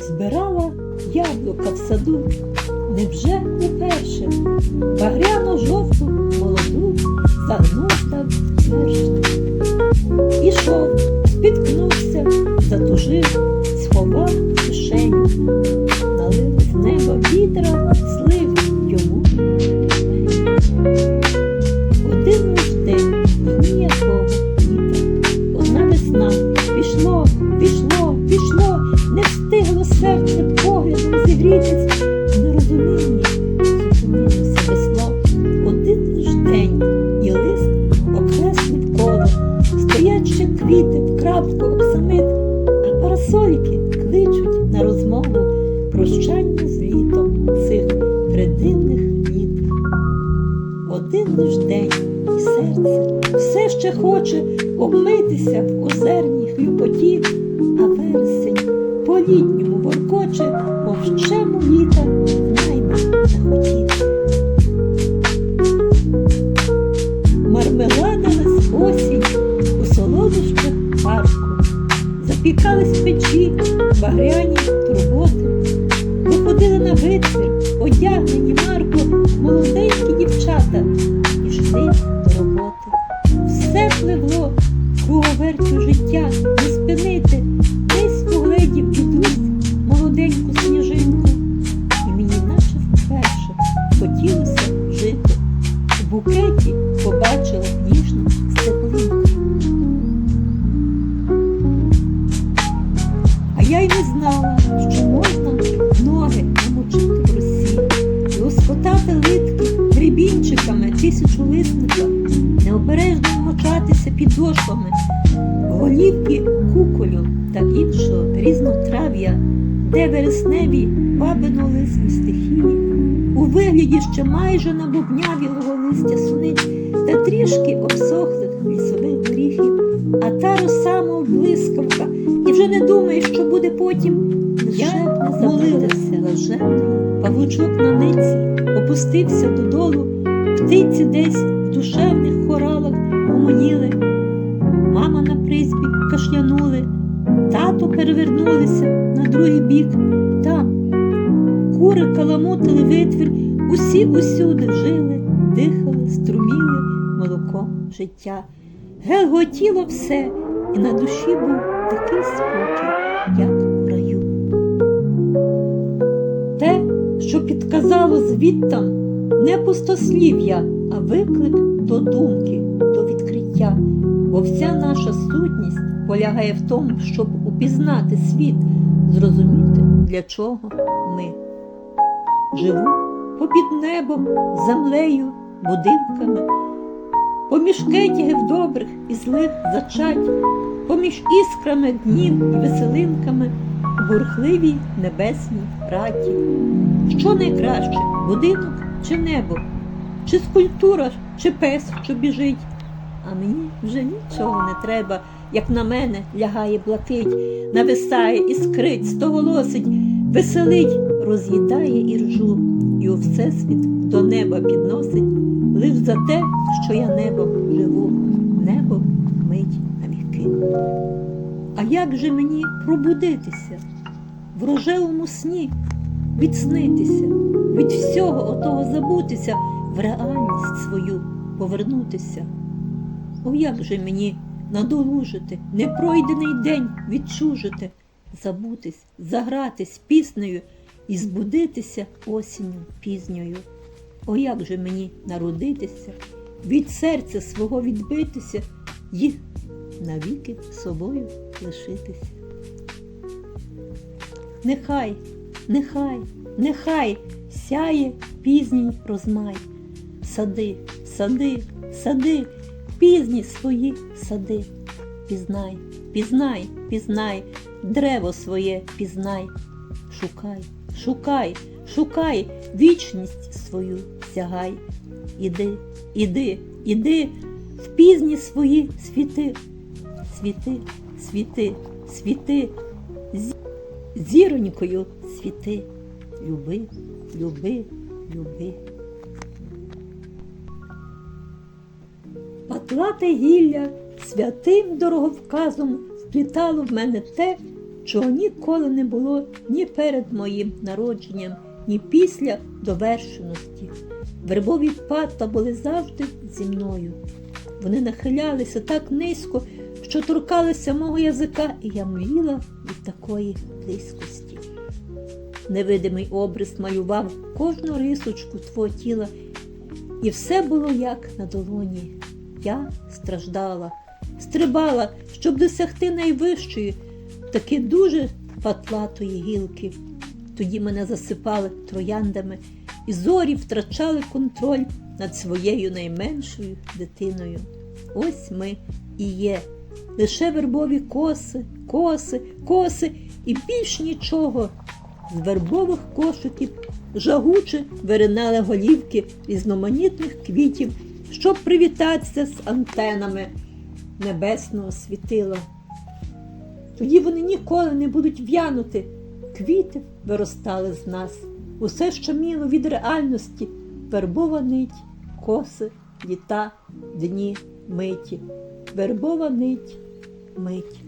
Збирала яблука в саду, невже уперше багряно жовту молоду загнув так перш. Ішов, крапку оксамит, а парасольки кличуть на розмову прощання з літом цих придивних літ. Один лиш день і серце все ще хоче обмитися в озерній хлюпоті, я й не знала, що можна ноги намочити в росі і оскотати литки грібінчиками тисячолисника, необережно вмочатися підошвами, голівки куколю та іншого різнотрав'я, де вересневі бабино-лисні стихії, у вигляді ще майже набубнявілого листя суниць та трішки обсохлих лісових горіхів, а та роса, мов блискавка, і вже не думаєш, що буде потім. Я молилася блаженний, павучок на ниці, опустився додолу, птиці десь в душевних хоралах гомоніли, мама на призбі кашлянули, тато перевернулися на другий бік. Там кури каламутили витвір, усі усюди жили, дихали, струміли молоком життя. Гелготіло все, і на душі був такий спокій, як в раю. Те, що підказало звідтам, не пустослів'я, а виклик до думки, до відкриття. Бо вся наша сутність полягає в тому, щоб упізнати світ, зрозуміти, для чого ми. Живу попід небом, землею, будинками, поміж кетігів добрих і злих зачать, поміж іскрами днів і веселинками в бурхливій небесній раті. Що найкраще будинок чи небо, чи скульптура, чи пес, що біжить. А мені вже нічого не треба, як на мене лягає блакить, нависає, іскрить, стоголосить, веселить, роз'їдає і ржу, і у всесвіт до неба підносить, лиш за те, що я небом живу, небом мить навіки. А як же мені пробудитися в рожевому сні, відснитися, від всього отого забутися, в реальність свою повернутися? О, як же мені надолужити, непройдений день відчужити, забутись, загратись піснею і збудитися осінню пізньою. О, як же мені народитися, від серця свого відбитися і навіки собою лишитися. Нехай, нехай, нехай сяє пізній розмай, сади, сади, сади, пізні свої сади. Пізнай, пізнай, пізнай, древо своє пізнай. Шукай, шукай, шукай, вічність свою сягай. Іди, іди, іди, в пізні свої світи, світи, світи, світи, зіронькою світи. Люби, люби, люби. Патлате гілля святим дороговказом вплітало в мене те, чого ніколи не було ні перед моїм народженням, ні після довершеності. Вербові патла були завжди зі мною. Вони нахилялися так низько, що торкалися мого язика, і я мліла від такої близькості. Невидимий обрис малював кожну рисочку твого тіла, і все було як на долоні. Я страждала, стрибала, щоб досягти найвищої, таки дуже патлатої гілки. Тоді мене засипали трояндами, і зорі втрачали контроль над своєю найменшою дитиною. Ось ми і є. Лише вербові коси, коси, коси і більш нічого. З вербових кошиків жагуче виринали голівки різноманітних квітів, щоб привітатися з антенами небесного світила. Тоді вони ніколи не будуть в'янути. Квіти виростали з нас. Усе, що міло від реальності, вербова нить, коси, літа, дні, миті. Вербова нить, мить.